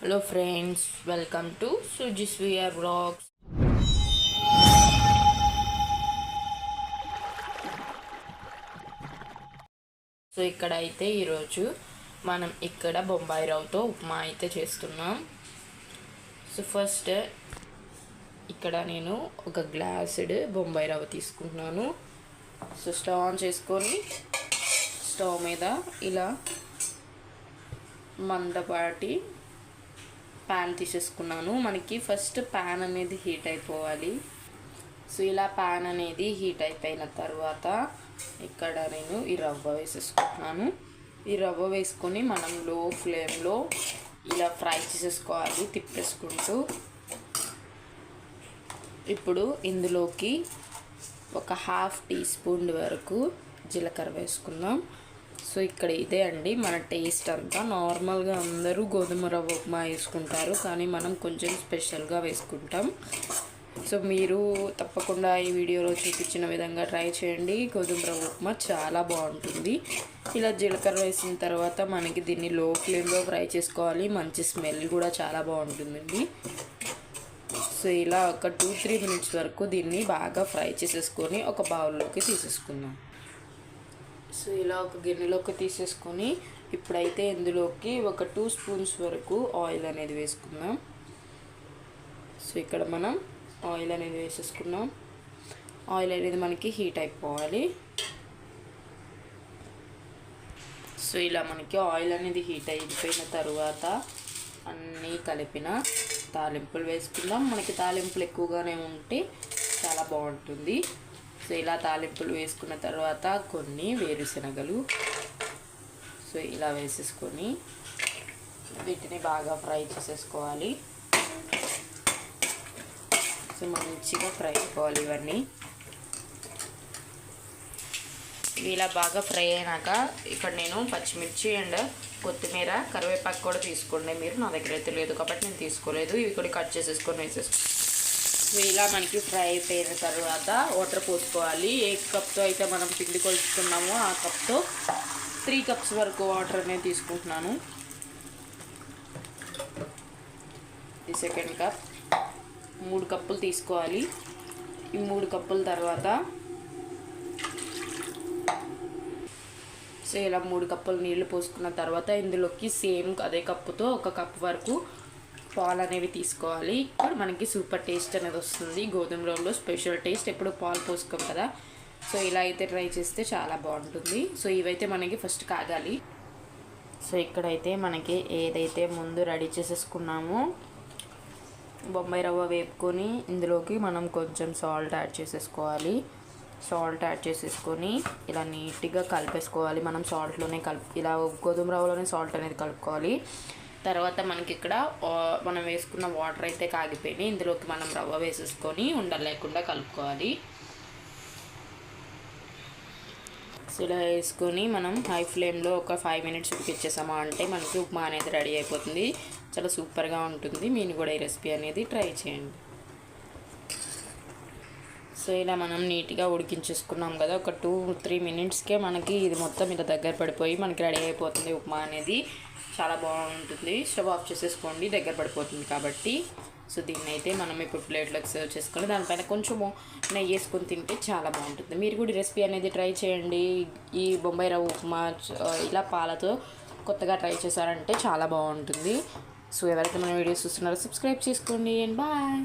Hello friends welcome to Suji's V R vlogs so ఇక్కడ అయితే ఈరోజు మనం ఇక్కడ బొంబాయి రవ్వతో ఉప్మా అయితే చేస్తున్నాం. సో ఫస్ట్ ఇక్కడ నేను ఒక గ్లాసుడ్ బొంబాయి రవ్వ తీసుకుంటున్నాను. సో స్టవ్ ఆన్ చేసుకొని స్టవ్ మీద ఇలా మందపాటి ప్యాన్ తీసేసుకున్నాను. మనకి ఫస్ట్ ప్యాన్ అనేది హీట్ అయిపోవాలి. సో ఇలా ప్యాన్ అనేది హీట్ అయిపోయిన తర్వాత ఇక్కడ నేను ఈ రవ్వ వేసేసుకుంటున్నాను. ఈ రవ్వ వేసుకొని మనం లో ఫ్లేమ్లో ఇలా ఫ్రై చేసేసుకోవాలి తిప్పేసుకుంటూ. ఇప్పుడు ఇందులోకి ఒక హాఫ్ టీ స్పూన్ వరకు జీలకర్ర వేసుకుందాం. సో ఇక్కడ ఇదే అండి మన టేస్ట్ అంతా. నార్మల్గా అందరూ గోధుమ రవ్వ ఉప్మా వేసుకుంటారు కానీ మనం కొంచెం స్పెషల్గా వేసుకుంటాం. సో మీరు తప్పకుండా ఈ వీడియోలో చూపించిన విధంగా ట్రై చేయండి. గోధుమ రవ్వ ఉప్మా చాలా బాగుంటుంది. ఇలా జీలకర్ర వేసిన తర్వాత మనకి దీన్ని లో ఫ్లేమ్లో ఫ్రై చేసుకోవాలి. మంచి స్మెల్ కూడా చాలా బాగుంటుందండి. సో ఇలా ఒక టూ త్రీ మినిట్స్ వరకు దీన్ని బాగా ఫ్రై చేసేసుకొని ఒక బౌల్లోకి తీసేసుకుందాం. సో ఇలా ఒక గిన్నెలోకి తీసేసుకొని ఇప్పుడైతే ఇందులోకి ఒక టూ స్పూన్స్ వరకు ఆయిల్ అనేది వేసుకుందాం. సో ఇక్కడ మనం ఆయిల్ అనేది వేసేసుకున్నాం. ఆయిల్ అనేది మనకి హీట్ అయిపోవాలి. సో ఇలా మనకి ఆయిల్ అనేది హీట్ అయిపోయిన తర్వాత అన్నీ కలిపిన తాలింపులు వేసుకుందాం. మనకి తాలింపులు ఎక్కువగానే ఉంటే చాలా బాగుంటుంది. సో ఇలా తాలింపులు వేసుకున్న తర్వాత కొన్ని వేరుశనగలు. సో ఇలా వేసేసుకొని వీటిని బాగా ఫ్రై చేసేసుకోవాలి. సో మంచిగా ఫ్రై అయిపోవాలి ఇవన్నీ. ఇవి ఇలా బాగా ఫ్రై అయినాక ఇక్కడ నేను పచ్చిమిర్చి అండ్ కొత్తిమీర కరివేపాకు కూడా తీసుకోండి. మీరు నా దగ్గర అయితే లేదు కాబట్టి నేను తీసుకోలేదు. ఇవి కూడా కట్ చేసేసుకొని వేసేసుకో ఇలా మనకి ఫ్రై అయిపోయిన తర్వాత వాటర్ పోసుకోవాలి. ఏ కప్తో అయితే మనం పిండి కొలుచుకున్నామో ఆ కప్తో త్రీ కప్స్ వరకు వాటర్ నేను తీసుకుంటున్నాను. ఈ సెకండ్ కప్. మూడు కప్పులు తీసుకోవాలి. ఈ మూడు కప్పుల తర్వాత సో ఇలా మూడు కప్పులు నీళ్ళు పోసుకున్న తర్వాత ఇందులోకి సేమ్ అదే కప్పుతో ఒక కప్ వరకు పాలు అనేవి తీసుకోవాలి. ఇప్పుడు మనకి సూపర్ టేస్ట్ అనేది వస్తుంది. గోధుమ రవ్వలో స్పెషల్ టేస్ట్ ఎప్పుడు పాలు పోసుకోం కదా. సో ఇలా అయితే ట్రై చేస్తే చాలా బాగుంటుంది. సో ఇవైతే మనకి ఫస్ట్ కాగాలి. సో ఇక్కడైతే మనకి ఏదైతే ముందు రెడీ చేసేసుకున్నామో బొంబాయి రవ్వ వేపుకొని ఇందులోకి మనం కొంచెం సాల్ట్ యాడ్ చేసేసుకోవాలి. సాల్ట్ యాడ్ చేసేసుకొని ఇలా నీట్గా కలిపేసుకోవాలి. మనం సాల్ట్లోనే కలుపు ఇలా గోధుమ రవ్వలోనే సాల్ట్ అనేది కలుపుకోవాలి. తర్వాత మనకి ఇక్కడ మనం వేసుకున్న వాటర్ అయితే కాగిపోయినాయి. ఇందులోకి మనం రవ్వ వేసేసుకొని ఉండలేకుండా కలుపుకోవాలి. ఇలా వేసుకొని మనం హై ఫ్లేమ్లో ఒక ఫైవ్ మినిట్స్ ఉడికిచ్చేసామా అంటే మనకి ఉప్మా అనేది రెడీ అయిపోతుంది. చాలా సూపర్గా ఉంటుంది. మీరు కూడా ఈ రెసిపీ అనేది ట్రై చేయండి. సో ఇలా మనం నీట్గా ఉడికించేసుకున్నాం కదా ఒక టూ త్రీ మినిట్స్కే మనకి ఇది మొత్తం ఇలా దగ్గర పడిపోయి మనకి రెడీ అయిపోతుంది ఉప్మా అనేది. చాలా బాగుంటుంది. స్టవ్ ఆఫ్ చేసేసుకోండి దగ్గర పడిపోతుంది కాబట్టి. సో దీన్ని అయితే మనం ఇప్పుడు ప్లేట్లోకి సర్వ్ చేసుకొని దానిపైన కొంచెము నెయ్యి వేసుకొని తింటే చాలా బాగుంటుంది. మీరు కూడా రెసిపీ అనేది ట్రై చేయండి. ఈ బొంబాయి రవ్వ ఉప్మా ఇలా పాలతో కొత్తగా ట్రై చేశారంటే చాలా బాగుంటుంది. సో ఎవరైతే మన వీడియోస్ చూస్తున్నారో సబ్స్క్రైబ్ చేసుకోండి అండ్ బాయ్.